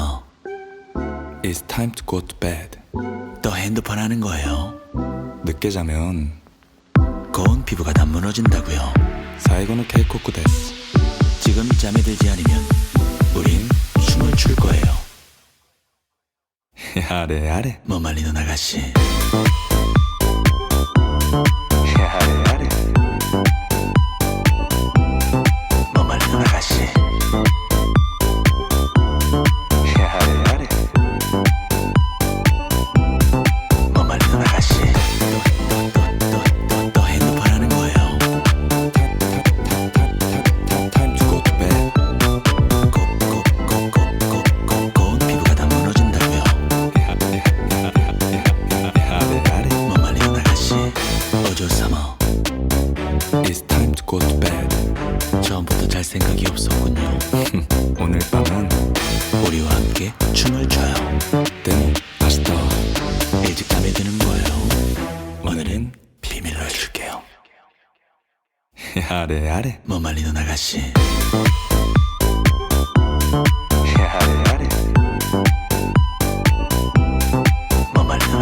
summer. It's time to go to bed. 또 핸드폰 하는 거예요. 늦게 자면 고운 피부가 다 무너진다고요. 사이고노 케이코쿠 데스. 지금 잠이 들지 않으면 우린 춤을 출 거예요. 야래 야래. 뭐 말리는 아가씨. 꽃 bad. 처음부터 잘 생각이 없었군요. 오늘 밤은 우리와 함께 춤을 춰요. 네, 때문 다시 일찍 잠이 드는 거예요. 오늘은 비밀로 해줄게요. 아래 아래. 뭐 말리는 아가씨. 아래 아래. 뭐 말리는